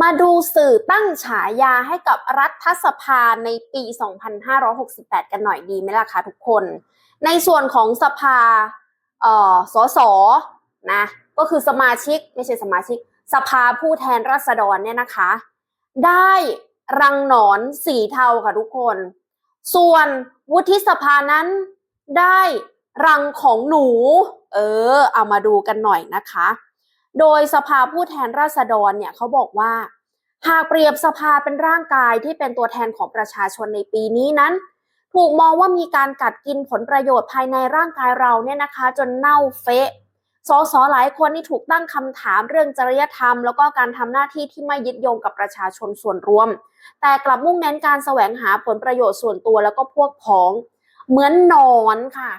มาดูสื่อตั้งฉายาให้กับรัฐสภาในปี 2568 กันหน่อยดีไหมล่ะคะทุกคน ในส่วนของสภาเอ่อสสนะ ก็คือสมาชิกไม่ใช่สมาชิก สภาผู้แทนราษฎรเนี่ยนะคะ ได้รังหนอนสีเทาค่ะทุกคน ส่วนวุฒิสภานั้นได้รังของหนู เออ เอามาดูกันหน่อยนะคะ โดยสภาผู้แทนราษฎรเนี่ยเขาบอกว่า หากเปรียบสภาเป็นร่างกายที่เป็นตัวแทนของประชาชนในปีนี้นั้น ถูกมองว่ามีการกัดกินผลประโยชน์ภายในร่างกายเราเนี่ยนะคะ จนเน่าเฟะสสหลายคนนี่ถูกตั้งคำถามเรื่องจริยธรรม แล้วก็การทำหน้าที่ที่ไม่ยึดโยงกับประชาชนส่วนรวม แต่กลับมุ่งเน้นการแสวงหาผลประโยชน์ส่วนตัวแล้วก็พวกพ้อง เหมือนนอนค่ะ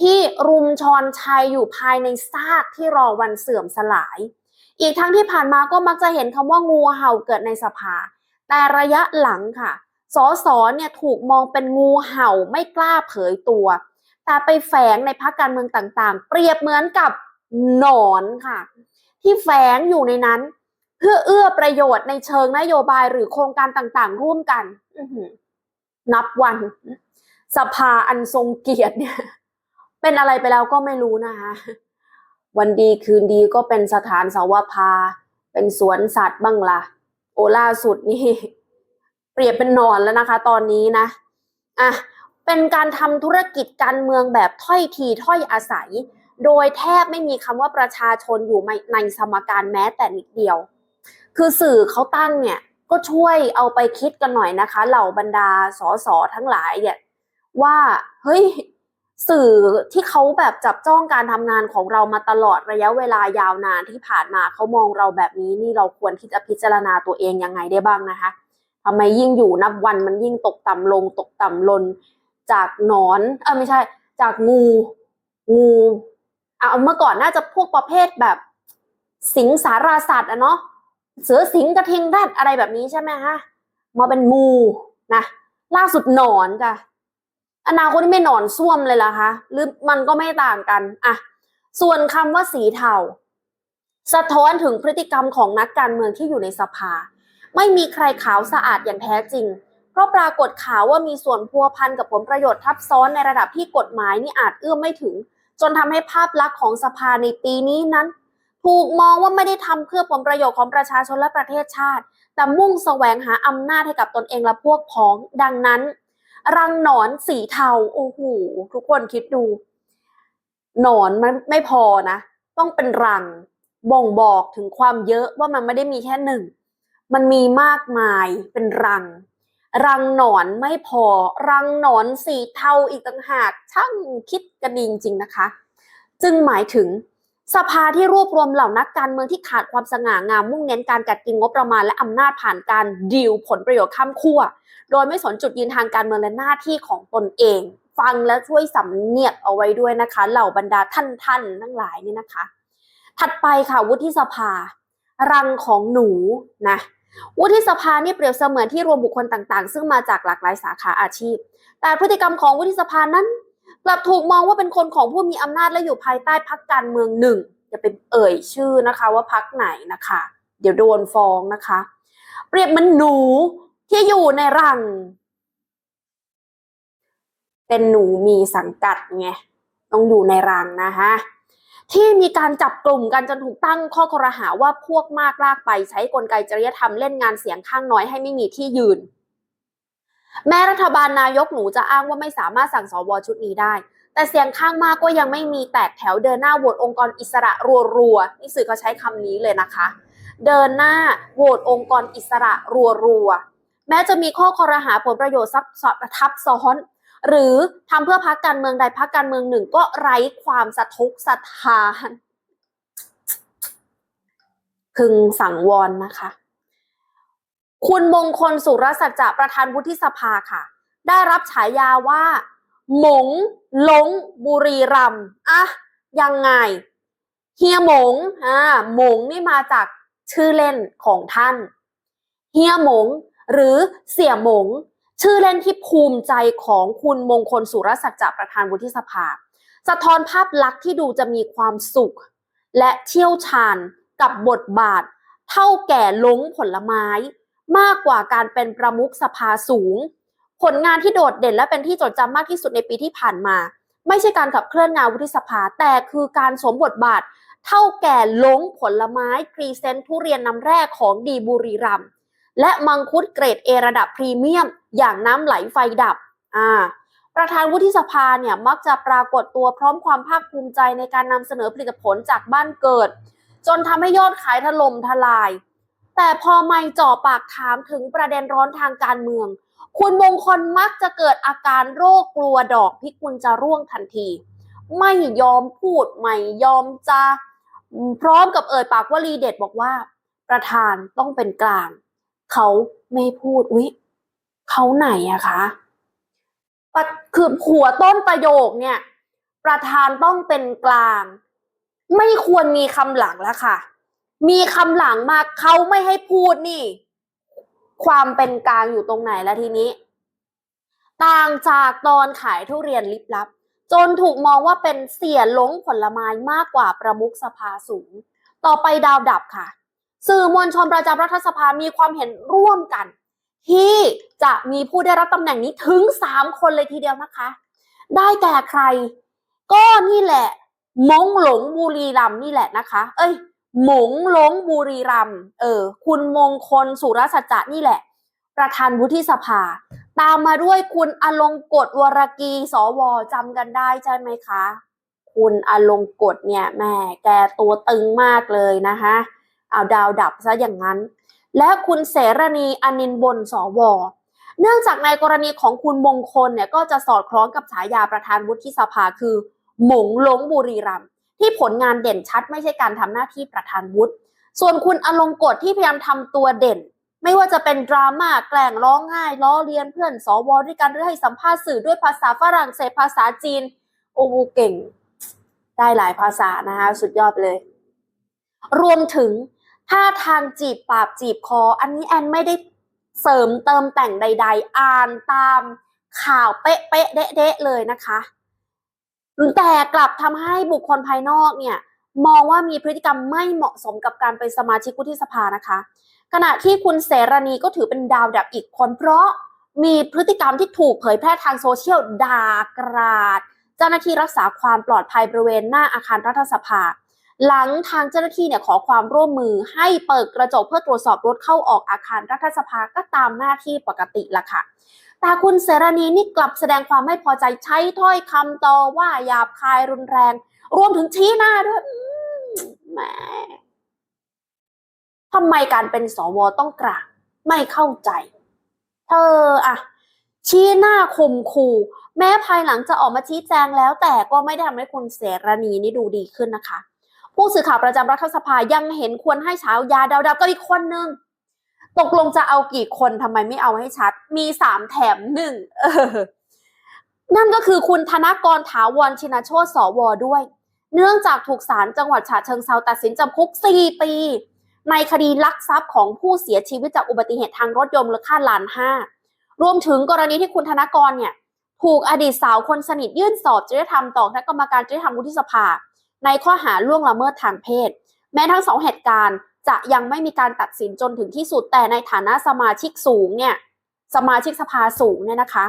ที่รุมชอนชัยอยู่ภายในซากที่รอวันเสื่อมสลาย อีกทั้งที่ผ่านมาก็มักจะเห็นคำว่างูเห่าเกิดในสภา แต่ระยะหลังค่ะ สสเนี่ยถูกมองเป็นงูเห่าไม่กล้าเผยตัว แต่ไปแฝงในพรรคการเมืองต่างๆ เปรียบเหมือนกับหนอนค่ะ ที่แฝงอยู่ในนั้น เพื่อเอื้อประโยชน์ในเชิงนโยบายหรือโครงการต่างๆ ร่วมกันนับวัน สภาอันทรงเกียรติเนี่ย เป็นอะไรไปแล้วก็ไม่รู้นะคะวันดีคืนดีก็เป็นสถานสาวภาเป็นสวนสัตว์บ้างละ่ะ โอล่าสุดนี่ เปรียบเป็นนอนแล้วนะคะ ตอนนี้นะอะเป็นการทำธุรกิจการเมืองแบบถ้อยทีถ้อยอาศัย โดยแทบไม่มีคำว่าประชาชนอยู่ในสมการแม้แต่นิดเดียว คือสื่อเขาตั้งเนี่ย ก็ช่วยเอาไปคิดกันหน่อยนะคะ เหล่าบรรดาสสทั้งหลายเนี่ยว่า เฮ้ย สื่อที่เขาแบบจับจ้องการทำงานของเรามาตลอดระยะเวลายาวนานที่ผ่านมาเขามองเราแบบนี้นี่เราควรที่จะพิจารณาตัวเองยังไงได้บ้างนะคะทำไมยิ่งอยู่นับวันมันยิ่งตกต่ำลงตกต่ำลน จากหนอนเออไม่ใช่ จากงูงูเอาเมื่อก่อนน่าจะพวกประเภทแบบ สิงสาราสัตว์อะเนาะเสือสิงกระทิงแรดอะไรแบบนี้ใช่ไหมฮะมาเป็นงูนะล่าสุดหนอนจ้ะ อนาคตนี่ไม่หนอนส้วมเลยล่ะคะ หรือมันก็ไม่ต่างกันอะส่วนคำว่าสีเทาสะท้อนถึงพฤติกรรมของนักการเมืองที่อยู่ในสภา ไม่มีใครขาวสะอาดอย่างแท้จริง เพราะปรากฏข่าวว่ามีส่วนพัวพันกับผลประโยชน์ทับซ้อนในระดับที่กฎหมายนี่อาจเอื้อมไม่ถึง จนทำให้ภาพลักษณ์ของสภาในปีนี้นั้น ถูกมองว่าไม่ได้ทำเพื่อผลประโยชน์ของประชาชนและประเทศชาติ แต่มุ่งแสวงหาอำนาจให้กับตนเองและพวกพ้อง ดังนั้น รังหนอนสีเทาโอ้โหทุกคนคิดดู หนอนมันไม่พอนะ ต้องเป็นรัง บ่งบอกถึงความเยอะว่ามันไม่ได้มีแค่หนึ่ง มันมีมากมายเป็นรัง รังหนอนไม่พอ รังหนอนสีเทาอีกต่างหากช่างคิดกันดีจริงๆนะคะ จึงหมายถึง สภาที่รวบรวมเหล่านักการเมืองที่ขาดความสง่างามมุ่งเน้นการกัดกินงบประมาณและอำนาจผ่านการดีลผลประโยชน์ข้ามขั้วโดยไม่สนจุดยืนทางการเมืองและหน้าที่ของตนเอง ฟังแล้วช่วยสำเนียกเอาไว้ด้วยนะคะ เหล่าบรรดาท่านท่านทั้งหลายนี่นะคะ ถัดไปค่ะวุฒิสภา รังของหนูนะวุฒิสภานี่เปรียบเสมือนที่รวมบุคคลต่างๆ ซึ่งมาจากหลากหลายสาขาอาชีพ แต่พฤติกรรมของวุฒิสภานั้น กลับถูกมองว่าเป็นคนของผู้มีอำนาจและอยู่ภายใต้พักการเมืองหนึ่งอย่าเป็นเอ่ยชื่อนะคะว่าพักไหนนะคะ เดี๋ยวโดนฟ้องนะคะ เปรียบเหมันหนูที่อยู่ในรัง เป็นหนูมีสังกัดไงต้องอยู่ในรังนะคะที่มีการจับกลุ่มกันจนถูกตั้งข้อครหาว่าพวกมากลากไปใช้กลไกจริยธรรมเล่นงานเสียงข้างน้อยให้ไม่มีที่ยืน แม้รัฐบาลนายกหนูจะอ้างว่าไม่สามารถสั่งสวชุดนี้ได้ แต่เสียงข้างมากก็ยังไม่มีแตกแถวเดินหน้าโหวตองค์กรอิสระรัวๆนี่สื่อเขาใช้คำนี้เลยนะคะ เดินหน้าโหวตองค์กรอิสระรัวๆแม้จะมีข้อคอรหาผลประโยชน์ซับซ้อนทับซ้อนหรือทำเพื่อพักการเมืองใดพักการเมืองหนึ่งก็ไร้ความสะทกสะทานพึงสังวรนะคะ คุณมงคลสุรสัจจะประธานวุฒิสภาค่ะ ได้รับฉายาว่า หมงหลงบุรีรัมอะยังไง เฮียหมงอ่าหมงนี่มาจากชื่อเล่นของท่าน เฮียหมงหรือเสี่ยหมง ชื่อเล่นที่ภูมิใจของคุณมงคลสุรสัจจะประธานวุฒิสภา สะท้อนภาพลักษณ์ที่ดูจะมีความสุข และเชี่ยวชาญกับบทบาท เท่าแก่ล้งผลไม้ มากกว่าการเป็นประมุขสภาสูง ผลงานที่โดดเด่นและเป็นที่จดจำมากที่สุดในปีที่ผ่านมา ไม่ใช่การขับเคลื่อนงานวุฒิสภา แต่คือการสวมบทบาท เท่าแก่ล้งผลไม้พรีเซนต์ทุเรียนน้ำแร่ของดีบุรีรัมและมังคุดเกรดเอระดับพรีเมียม อย่างน้ำไหลไฟดับอ่าประธานวุฒิสภาเนี่ยมักจะปรากฏตัวพร้อมความภาคภูมิใจในการนำเสนอผลิตผลจากบ้านเกิด จนทำให้ยอดขายถล่มทลาย แต่พอไม่จ่อปากถามถึงประเด็นร้อนทางการเมือง คุณมงคลมักจะเกิดอาการโรคกลัวดอกพิกุลจะร่วงทันที ไม่ยอมพูดไม่ยอมจะพร้อมกับเอ่ยปากวลีเด็ดบอกว่า ประธานต้องเป็นกลาง เขาไม่พูดอุ๊ยเขาไหนอะคะปะคือหัวต้นประโยคเนี่ย ประธานต้องเป็นกลาง ไม่ควรมีคำหลังแล้วค่ะ มีคำหลังมาเขาไม่ให้พูดนี่ ความเป็นกลางอยู่ตรงไหนแล้วทีนี้ ต่างจากตอนขายทุเรียนลิบลับ จนถูกมองว่าเป็นเสียหลงผลไม้มากกว่าประมุขสภาสูง ต่อไปดาวดับค่ะ สื่อมวลชนประจำรัฐสภามีความเห็นร่วมกัน ที่จะมีผู้ได้รับตำแหน่งนี้ถึง3คนเลยทีเดียวนะคะ ได้แก่ใคร ก็นี่แหละมงหลงบุรีรัมนี่แหละนะคะ เอ้ย หมงหลงบุรีรัมเออ คุณมงคลสุรสัจจะนี่แหละ ประธานวุฒิสภา ตามมาด้วยคุณอลงกฎวรกี สวจำกันได้ใช่ไหมคะ คุณอลงกฎเนี่ยแม่แกตัวตึงมากเลยนะคะเอาดาวดับซะอย่างนั้น และคุณเสรณีอนินบนสวเนื่องจากในกรณีของคุณมงคลเนี่ยก็จะสอดคล้องกับฉายาประธานวุฒิสภาคือ หมงหลงบุรีรัมย์ ที่ผลงานเด่นชัดไม่ใช่การทำหน้าที่ประธานวุฒิส่วนคุณอลงกฎที่พยายามทำตัวเด่น ไม่ว่าจะเป็นดราม่าแกล้งร้องไห้ล้อเลียนเพื่อนสวด้วยกันหรือให้สัมภาษณ์สื่อด้วยภาษาฝรั่งเศสภาษาจีน โอ้โหเก่ง ได้หลายภาษานะคะสุดยอดเลย รวมถึงท่าทางจีบปากจีบคอ อันนี้แอนไม่ได้เสริมเติมแต่งใด ๆ อ่านตามข่าวเป๊ะเป๊ะๆเดะๆเลยนะคะ แต่กลับทำให้บุคคลภายนอกเนี่ยมองว่ามีพฤติกรรมไม่เหมาะสมกับการเป็นสมาชิกวุฒิสภานะคะ ขณะที่คุณเสรณีก็ถือเป็นดาวดับอีกคน เพราะมีพฤติกรรมที่ถูกเผยแพร่ทางโซเชียลด่ากราด เจ้าหน้าที่รักษาความปลอดภัยบริเวณหน้าอาคารรัฐสภา หลังทางเจ้าหน้าที่เนี่ยขอความร่วมมือให้เปิดกระจกเพื่อตรวจสอบรถเข้าออกอาคารรัฐสภาก็ตามหน้าที่ปกติละค่ะ แต่คุณเสรณีนี่กลับแสดงความไม่พอใจใช้ถ้อยคำต่อว่าหยาบคายรุนแรง รวมถึงชี้หน้าด้วยอืมแหมทำไมการเป็นสวต้องกลางไม่เข้าใจ เธออะชี้หน้าข่มขู่ แม้ภายหลังจะออกมาชี้แจงแล้ว แต่ก็ไม่ได้ทำให้คุณเสรณีนี่ดูดีขึ้นนะคะ ผู้สื่อข่าวประจำรัฐสภายังเห็นควรให้เช้ายาดาวดับก็อีกคนนึง ตกลงจะเอากี่คนทำไมไม่เอาให้ชัด มีสามแถมหนึ่งนั่นก็คือคุณธนกรถาวรชินโชตสวด้วย เนื่องจากถูกศาลจังหวัดฉะเชิงเซาตัดสินจำคุก 4 ปี ในคดีลักทรัพย์ของผู้เสียชีวิตจากอุบัติเหตุทางรถยนต์มูลค่าล้านห้ารวมถึงกรณีที่คุณธนกรเนี่ย ถูกอดีตสาวคนสนิทยื่นสอบจริยธรรมต่อคณะกรรมการจริยธรรมวุฒิสภา ในข้อหาล่วงละเมิดทางเพศ แม้ทั้งสองเหตุการณ์ จะยังไม่มีการตัดสินจนถึงที่สุดแต่ในฐานะสมาชิกสูงเนี่ยสมาชิกสภาสูงเนี่ยนะคะ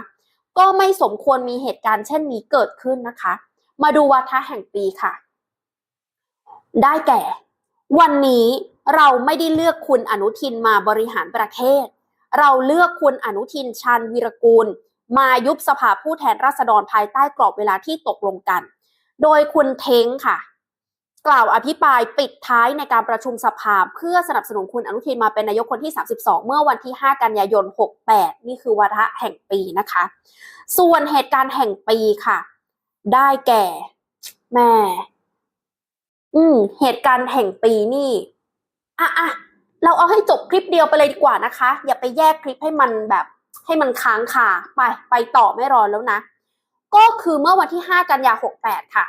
ก็ไม่สมควรมีเหตุการณ์เช่นนี้เกิดขึ้นนะคะ มาดูวาทะแห่งปีค่ะ ได้แก่ วันนี้เราไม่ได้เลือกคุณอนุทินมาบริหารประเทศ เราเลือกคุณอนุทินชาญวีรกูล มายุบสภาผู้แทนราษฎรภายใต้กรอบเวลาที่ตกลงกัน โดยคุณเท้งค่ะ กล่าวอภิปรายปิดท้ายในการประชุมสภาเพื่อสนับสนุนคุณอนุทินมาเป็นนายกคนที่ 32 เมื่อวันที่ 5 กันยายน 68 นี่คือวาระแห่งปีนะคะ ส่วนเหตุการณ์แห่งปีค่ะ ได้แก่แม่ อืม เหตุการณ์แห่งปีนี่อะอะเราเอาให้จบคลิปเดียวไปเลยดีกว่านะคะ อย่าไปแยกคลิปให้มันแบบ ให้มันค้างคาไปไปต่อไม่รอแล้วนะ ก็คือเมื่อวันที่ 5 กันยา 68 ค่ะ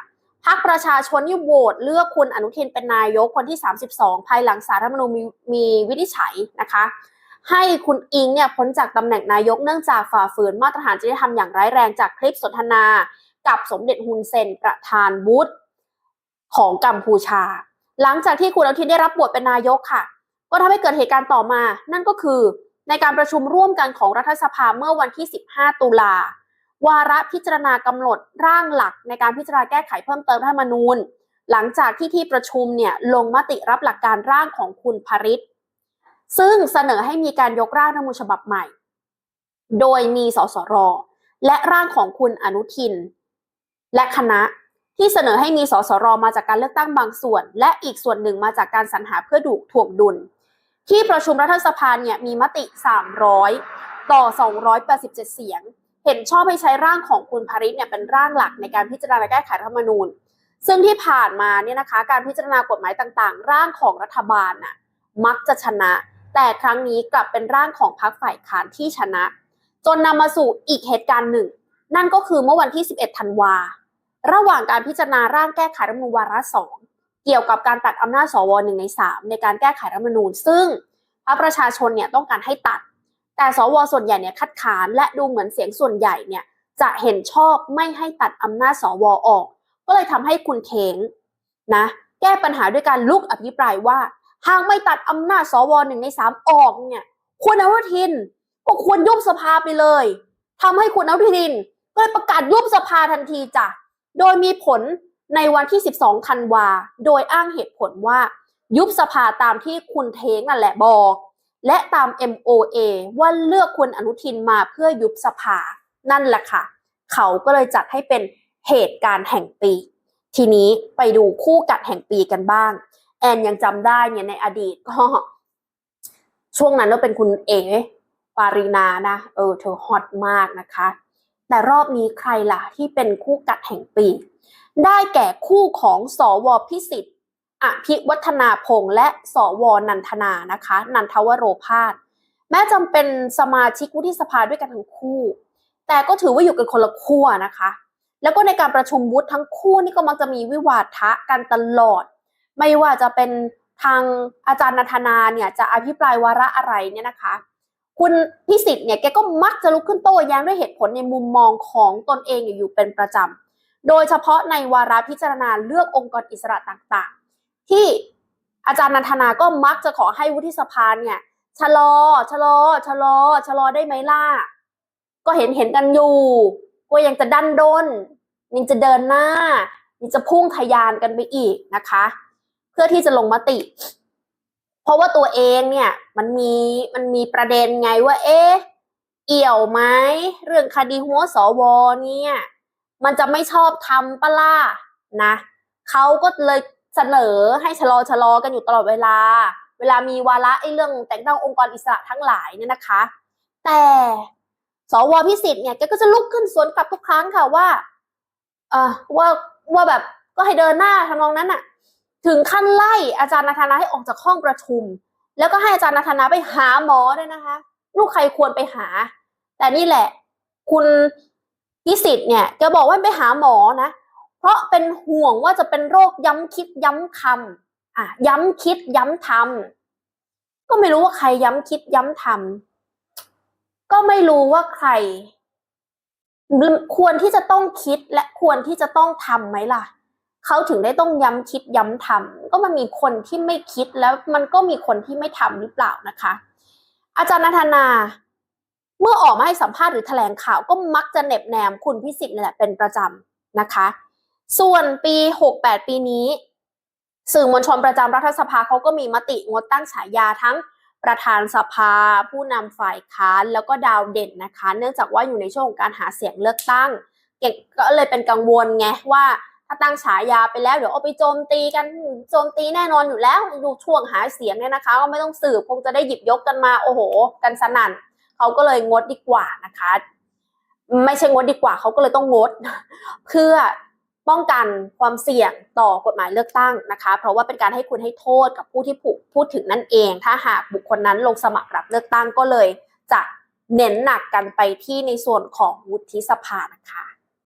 พรรคประชาชนที่โหวตเลือกคุณอนุทินเป็นนายกคนที่ 32 ภายหลังสารรัฐธรรมนูญมีมีวินิจฉัยนะคะ ให้คุณอิงเนี่ยพ้นจากตำแหน่งนายกเนื่องจากฝ่าฝืนมาตรฐานจริยธรรมอย่างร้ายแรงจากคลิปสนทนา กับสมเด็จฮุนเซนประธานวุฒิของกัมพูชา หลังจากที่คุณอนุทินได้รับบทเป็นนายกค่ะ ก็ทำให้เกิดเหตุการณ์ต่อมา นั่นก็คือในการประชุมร่วมกันของรัฐสภาเมื่อวันที่ 15 ตุลา วาระพิจารณากำหนดร่างหลักในการพิจารณาแก้ไขเพิ่มเติมรัฐธรรมนูญ หลังจากที่ที่ประชุมเนี่ยลงมติรับหลักการร่างของคุณพริตซึ่งเสนอให้มีการยกร่างรัฐธรรมนูญฉบับใหม่ โดยมีสสร และร่างของคุณอนุทิน และคณะที่เสนอให้มีสสรมาจากการเลือกตั้งบางส่วน และอีกส่วนหนึ่งมาจากการสรรหาเพื่อดูถ่วงดุล ที่ประชุมรัฐสภาเนี่ยมีมติ 300 ต่อ 287 เสียง เห็นชอบให้ใช้ร่างของคุณพาริศเนี่ยเป็นร่างหลักในการพิจารณาแก้ไขรัฐธรรมนูญ ซึ่งที่ผ่านมาเนี่ยนะคะ การพิจารณากฎหมายต่างๆ ร่างของรัฐบาลน่ะมักจะชนะ แต่ครั้งนี้กลับเป็นร่างของพรรคฝ่ายค้านที่ชนะ จนนำมาสู่อีกเหตุการณ์หนึ่ง นั่นก็คือเมื่อวันที่ 11 ธันวา ระหว่างการพิจารณาร่างแก้ไขรัฐมนูญวาระสองเกี่ยวกับการตัดอำนาจสวหนึ่งในสามในการแก้ไขรัฐมนูญ ซึ่งพรรคประชาชนเนี่ยต้องการให้ตัด แต่สวส่วนใหญ่เนี่ยคัดค้านและดูเหมือนเสียงส่วนใหญ่เนี่ยจะเห็นชอบไม่ให้ตัดอำนาจสวออก ก็เลยทำให้คุณเทงนะ แก้ปัญหาด้วยการลุกอภิปรายว่า หากไม่ตัดอำนาจสวหนึ่งในสามออกเนี่ยควรอนุทินก็ควรยุบสภาไปเลยทำให้คุณอนุทิน ก็เลยประกาศยุบสภาทันทีจ้ะ โดยมีผลในวันที่ 12ธันวา โดยอ้างเหตุผลว่า ยุบสภาตามที่คุณเทงนั่นแหละบอก และตาม MOA ว่าเลือกคุณอนุทินมาเพื่อยุบสภา นั่นแหละค่ะ เขาก็เลยจัดให้เป็นเหตุการณ์แห่งปี ทีนี้ไปดูคู่กัดแห่งปีกันบ้าง แอนยังจำได้เนี่ยในอดีตก็ช่วงนั้นเราเป็นคุณเอปารีนานะ เออเธอฮอตมากนะคะ แต่รอบนี้ใครล่ะที่เป็นคู่กัดแห่งปี ได้แก่คู่ของสอวพิสิทธิ์ อภิวัฒนาพงษ์และสวนันทนานะคะ นันทวโรพาสแม้จำเป็นสมาชิกวุฒิสภาด้วยกันทั้งคู่ แต่ก็ถือว่าอยู่กันคนละขั้วนะคะ แล้วก็ในการประชุมวุฒิทั้งคู่นี่ก็มักจะมีวิวาทะกันตลอด ไม่ว่าจะเป็นทางอาจารย์นันทนาเนี่ยจะอภิปรายวาระอะไรเนี่ยนะคะ คุณพิสิทธิ์เนี่ยแกก็มักจะลุกขึ้นโต้แย้งด้วยเหตุผลในมุมมองของตนเองอยู่เป็นประจำ โดยเฉพาะในวาระพิจารณาเลือกองค์กรอิสระต่าง ที่อาจารย์นันทนาก็มักจะขอให้วุฒิสภาเนี่ยชะลอชะลอชะลอชะลอได้ไหมล่ะ ก็เห็นเห็นกันอยู่ก็ยังจะดันด้นยังจะเดินหน้ายังจะพุ่งทะยานกันไปอีกนะคะ เพื่อที่จะลงมติ เพราะว่าตัวเองเนี่ยมันมีมันมีประเด็นไงว่าเอ๊ะเอี่ยวไหมเรื่องคดีหัวสวเนี่ย มันจะไม่ชอบทำปะล่ะนะเขาก็เลย เสนอให้ชะลอชะลอกันอยู่ตลอดเวลา เวลามีวาระไอ้เรื่องแต่งตั้งองค์กรอิสระทั้งหลายเนี่ยนะคะ แต่สวพิสิทธิ์เนี่ยแกก็จะลุกขึ้นสวนกลับทุกครั้งค่ะว่าเออว่าว่าแบบก็ให้เดินหน้าทำนองนั้นอะถึงขั้นไล่อาจารย์นาธนาให้ออกจากห้องประชุม แล้วก็ให้อาจารย์นาธนาไปหาหมอด้วยนะคะ ลูกใครควรไปหา แต่นี่แหละ คุณพิสิทธิ์เนี่ยแกบอกว่าไปหาหมอนะ เพราะเป็นห่วงว่าจะเป็นโรคย้ำคิดย้ำคำอะย้ำคิดย้ำทำก็ไม่รู้ว่าใครย้ำคิดย้ำทำก็ไม่รู้ว่าใคร ควรที่จะต้องคิดและควรที่จะต้องทำไหมล่ะเขาถึงได้ต้องย้ำคิดย้ำทำก็มันมีคนที่ไม่คิดแล้วมันก็มีคนที่ไม่ทำหรือเปล่านะคะ อาจารย์นัทนาเมื่อออกมาให้สัมภาษณ์หรือแถลงข่าวก็มักจะเน็บแนมคุณพิสิทธิ์นี่แหละเป็นประจำนะคะ ส่วนปี 68 ปีนี้ สื่อมวลชนประจำรัฐสภาเขาก็มีมติงดตั้งฉายาทั้งประธานสภา ผู้นำฝ่ายค้านแล้วก็ดาวเด่นนะคะ เนื่องจากว่าอยู่ในช่วงของการหาเสียงเลือกตั้งเก่งก็เลยเป็นกังวลไงว่าถ้าตั้งฉายาไปแล้วเดี๋ยวเอาไปโจมตีกันโจมตีแน่นอนอยู่แล้วดูช่วงหาเสียงเนี่ยนะคะ ก็ไม่ต้องสืบคงจะได้หยิบยกกันมาโอ้โห กันสนั่นเขาก็เลยงดดีกว่านะคะ ไม่ใช่งดดีกว่าเขาก็เลยต้องงด เพื่อ ป้องกันความเสี่ยงต่อกฎหมายเลือกตั้งนะคะ เพราะว่าเป็นการให้คุณให้โทษกับผู้ที่ผูกพูดถึงนั่นเอง ถ้าหากบุคคลนั้นลงสมัครรับเลือกตั้งก็เลยจะเน้นหนักกันไปที่ในส่วนของวุฒิสภานะคะ